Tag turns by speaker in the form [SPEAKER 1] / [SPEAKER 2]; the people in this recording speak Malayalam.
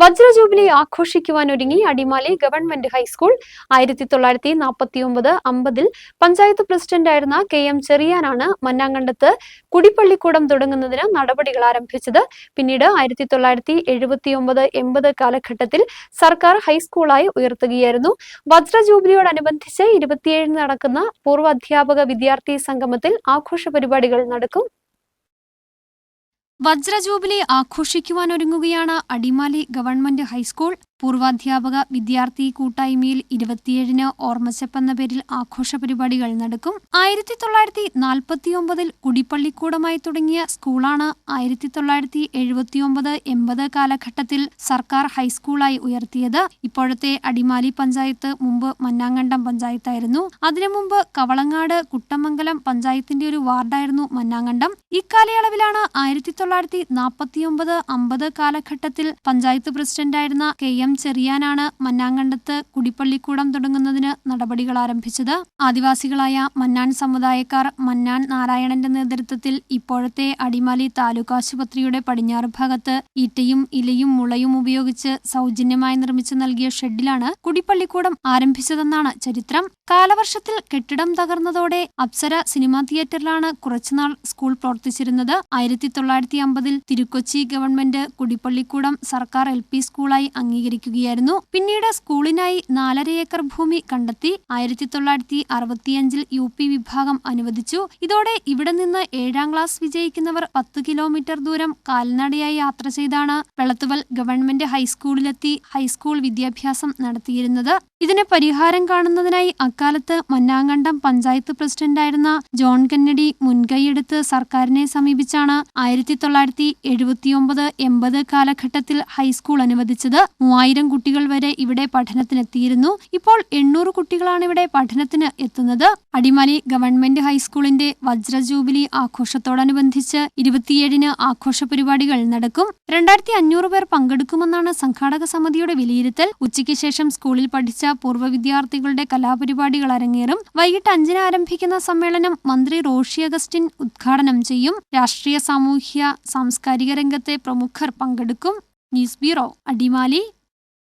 [SPEAKER 1] വജ്രജൂബിലി ആഘോഷിക്കുവാൻ ഒരുങ്ങി അടിമാലി ഗവൺമെന്റ് ഹൈസ്കൂൾ ആയിരത്തി തൊള്ളായിരത്തി നാൽപ്പത്തി ഒമ്പത് അമ്പതിൽ പഞ്ചായത്ത് പ്രസിഡന്റായിരുന്ന കെ എം ചെറിയാനാണ് മന്നാങ്കണ്ടത്ത് കുടിപ്പള്ളിക്കൂടം തുടങ്ങുന്നതിന് നടപടികൾ ആരംഭിച്ചത്. പിന്നീട് ആയിരത്തി തൊള്ളായിരത്തി എഴുപത്തി ഒമ്പത് എൺപത് കാലഘട്ടത്തിൽ സർക്കാർ ഹൈസ്കൂളായി ഉയർത്തുകയായിരുന്നു. വജ്രജൂബിലിയോടനുബന്ധിച്ച് ഇരുപത്തിയേഴിന് നടക്കുന്ന പൂർവ അധ്യാപക വിദ്യാർത്ഥി സംഗമത്തിൽ ആഘോഷ പരിപാടികൾ നടക്കും. വജ്രജൂബിലി ആഘോഷിക്കുവാനൊരുങ്ങുകയാണ് അടിമാലി ഗവൺമെന്റ് ഹൈസ്കൂൾ. പൂർവാധ്യാപക വിദ്യാർത്ഥി കൂട്ടായ്മയിൽ ഇരുപത്തിയേഴിന് ഓർമ്മച്ചപ്പ് എന്ന പേരിൽ ആഘോഷ പരിപാടികൾ നടക്കും. ആയിരത്തി തൊള്ളായിരത്തി നാൽപ്പത്തിയൊമ്പതിൽ കുടിപ്പള്ളിക്കൂടമായി തുടങ്ങിയ സ്കൂളാണ് ആയിരത്തി തൊള്ളായിരത്തി എഴുപത്തിയൊമ്പത് എൺപത് കാലഘട്ടത്തിൽ സർക്കാർ ഹൈസ്കൂളായി ഉയർത്തിയത്. ഇപ്പോഴത്തെ അടിമാലി പഞ്ചായത്ത് മുമ്പ് മന്നാങ്കണ്ടം പഞ്ചായത്തായിരുന്നു. അതിനു മുമ്പ് കവളങ്ങാട് കുട്ടമംഗലം പഞ്ചായത്തിന്റെ ഒരു വാർഡായിരുന്നു മന്നാങ്കണ്ടം. ഇക്കാലയളവിലാണ് ആയിരത്തി തൊള്ളായിരത്തി നാൽപ്പത്തിയൊമ്പത് അമ്പത് കാലഘട്ടത്തിൽ പഞ്ചായത്ത് പ്രസിഡന്റായിരുന്ന കെ എം ചെറിയാനാണ് മന്നാങ്കണ്ടത്ത് കുടിപ്പള്ളിക്കൂടം തുടങ്ങുന്നതിന് നടപടികൾ ആരംഭിച്ചത്. ആദിവാസികളായ മന്നാൻ സമുദായക്കാർ മന്നാൻ നാരായണന്റെ നേതൃത്വത്തിൽ ഇപ്പോഴത്തെ അടിമാലി താലൂക്ക് ആശുപത്രിയുടെ പടിഞ്ഞാറ് ഭാഗത്ത് ഈറ്റയും ഇലയും മുളയും ഉപയോഗിച്ച് സൗജന്യമായി നിർമ്മിച്ചു നൽകിയ ഷെഡിലാണ് കുടിപ്പള്ളിക്കൂടം ആരംഭിച്ചതെന്നാണ് ചരിത്രം. കാലവർഷത്തിൽ കെട്ടിടം തകർന്നതോടെ അപ്സര സിനിമാ തിയേറ്ററിലാണ് കുറച്ചുനാൾ സ്കൂൾ പ്രവർത്തിച്ചിരുന്നത്. ആയിരത്തി തൊള്ളായിരത്തി അമ്പതിൽ തിരുക്കൊച്ചി ഗവൺമെന്റ് കുടിപ്പള്ളിക്കൂടം സർക്കാർ എൽ പി സ്കൂളായി അംഗീകരിക്കുകയായിരുന്നു പിന്നീട് സ്കൂളിനായി നാലര ഏക്കർ ഭൂമി കണ്ടെത്തി ആയിരത്തി തൊള്ളായിരത്തി അറുപത്തിയഞ്ചിൽ യു പി വിഭാഗം അനുവദിച്ചു. ഇതോടെ ഇവിടെ നിന്ന് ഏഴാം ക്ലാസ് വിജയിക്കുന്നവർ പത്ത് കിലോമീറ്റർ ദൂരം കാൽനടയായി യാത്ര ചെയ്താണ് വെളത്തുവൽ ഗവൺമെന്റ് ഹൈസ്കൂളിലെത്തി ഹൈസ്കൂൾ വിദ്യാഭ്യാസം നടത്തിയിരുന്നത്. ഇതിന് പരിഹാരം കാണുന്നതിനായി അക്കാലത്ത് മന്നാങ്കണ്ടം പഞ്ചായത്ത് പ്രസിഡന്റായിരുന്ന ജോൺ കെന്നഡി മുൻകൈയെടുത്ത് സർക്കാരിനെ സമീപിച്ചാണ് ആയിരത്തി തൊള്ളായിരത്തി എഴുപത്തിയൊമ്പത് എൺപത് കാലഘട്ടത്തിൽ ഹൈസ്കൂൾ അനുവദിച്ചത്. മൂവായിരം കുട്ടികൾ വരെ ഇവിടെ പഠനത്തിനെത്തിയിരുന്നു. ഇപ്പോൾ എണ്ണൂറ് കുട്ടികളാണ് ഇവിടെ പഠനത്തിന് എത്തുന്നത്. അടിമാലി ഗവൺമെന്റ് ഹൈസ്കൂളിന്റെ വജ്ര ജൂബിലി ആഘോഷത്തോടനുബന്ധിച്ച് ഇരുപത്തിയേഴിന് ആഘോഷ പരിപാടികൾ നടക്കും. രണ്ടായിരത്തി അഞ്ഞൂറ് പേർ പങ്കെടുക്കുമെന്നാണ് സംഘാടക സമിതിയുടെ വിലയിരുത്തൽ. ഉച്ചയ്ക്ക് ശേഷം സ്കൂളിൽ പഠിച്ച പൂർവ വിദ്യാർത്ഥികളുടെ കലാപരിപാടികൾ അരങ്ങേറും. വൈകിട്ട് അഞ്ചിന് ആരംഭിക്കുന്ന സമ്മേളനം മന്ത്രി റോഷി അഗസ്റ്റിൻ ഉദ്ഘാടനം ചെയ്യും. രാഷ്ട്രീയ സാമൂഹ്യ സാംസ്കാരിക രംഗത്തെ പ്രമുഖർ പങ്കെടുക്കും. News bureau Adimali.